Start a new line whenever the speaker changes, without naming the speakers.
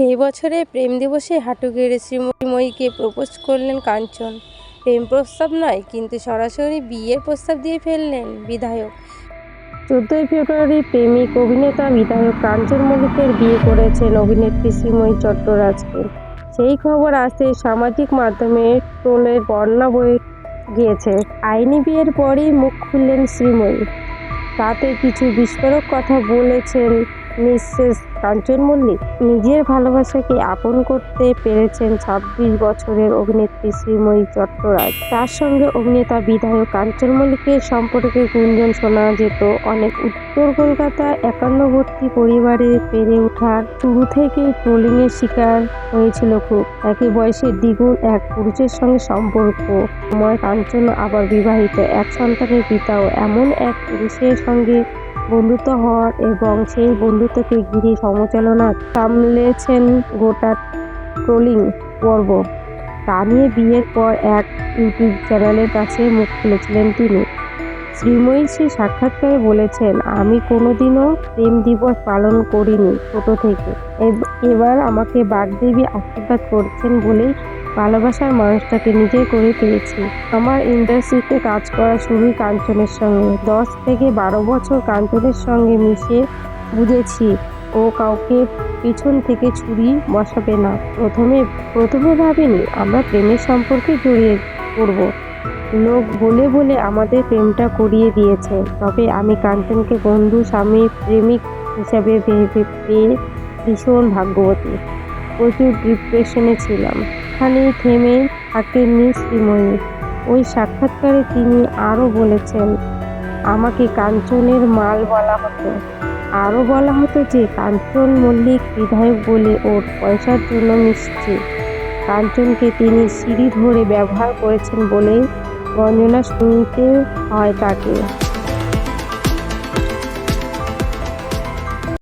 এই বছরে প্রেম দিবসে হাঁটু গেড়ে শ্রীময়ীকে প্রপোজ করলেন কাঞ্চন। প্রেম প্রস্তাব নয়, কিন্তু সরাসরি বিয়ের প্রস্তাব দিয়ে ফেললেন বিধায়ক। চোদ্দোই ফেব্রুয়ারি প্রেমিক অভিনেতা বিধায়ক কাঞ্চন মল্লিকের বিয়ে করেছেন অভিনেত্রী শ্রীময়ী চট্টরাজকে। সেই খবর আসতে সামাজিক মাধ্যমে ট্রোলের বন্যা বয়ে গিয়েছে। আইনি বিয়ের পরই মুখ খুললেন শ্রীময়ী। তাতে কিছু বিস্ফোরক কথা বলেছেন মিসেস কাঞ্চন মল্লিক, নিজের ভালোবাসাকে আপন করতে পেরেছেন ছাব্বিশ বছরের অভিনেত্রী শ্রীময়ী চট্টরাজ। তার সঙ্গে অভিনেতা বিধায়ক কাঞ্চন মল্লিকের সম্পর্কে গুঞ্জন শোনা যেত। অনেক উত্তর কলকাতা একান্নবর্তী পরিবারে পেরে ওঠার শুরু থেকেই ট্রোলিংয়ের শিকার হয়েছিল খুব। একই বয়সের দ্বিগুণ এক পুরুষের সঙ্গে সম্পর্ক। সময় কাঞ্চন আবার বিবাহিত। এক সন্তানের পিতাও এমন এক পুরুষের সঙ্গে বন্ধুত্ব হওয়ার এবং সেই বন্ধুত্বকে ঘিরে সমালোচনা সামলেছেন গোটা ট্রোলিং পর্ব। তা নিয়ে বিয়ের পর এক ইউটিউব চ্যানেলের কাছে মুখ খুলেছিলেন তিনি। শ্রীময়ী সেই সাক্ষাৎকারে বলেছেন, আমি কোনোদিনও প্রেম দিবস পালন করিনি ছোট থেকে। এব- এবার আমাকে বাগদেবী আশীর্বাদ করছেন বলেই ভালোবাসার মানুষটাকে নিজে করে পেয়েছি আমার ইন্ডাস্ট্রিতে কাজ করা শুরুই কাঞ্চনের সঙ্গে। দশ থেকে বারো বছর কাঞ্চনের সঙ্গে মিশে বুঝেছি, ও কাউকে পিছন থেকে ছুরি বসাবে না। প্রথমে প্রথমে ভাবিনি আমরা প্রেমের সম্পর্কে জড়িয়ে পড়ব। লোক বলে বলে আমাদের প্রেমটা করিয়ে দিয়েছে। তবে আমি কাঞ্চনকে বন্ধু, স্বামী, প্রেমিক হিসাবে ভেবে পেয়ে ভীষণ ভাগ্যবতী। প্রচুর ডিপ্রেশনে ছিলাম। এখানেই থেমে থাকেননি শ্রীময়ী ওই সাক্ষাৎকারে তিনি আরও বলেছেন, আমাকে কাঞ্চনের মাল বলা হতো। আরও বলা হতো যে, কাঞ্চন মল্লিক বিধায়ক বলে ওর পয়সার জন্য মিশছে। কাঞ্চনকে তিনি সিঁড়ি ধরে ব্যবহার করেছেন বলেই গঞ্জনা শুনতে হয় তাকে।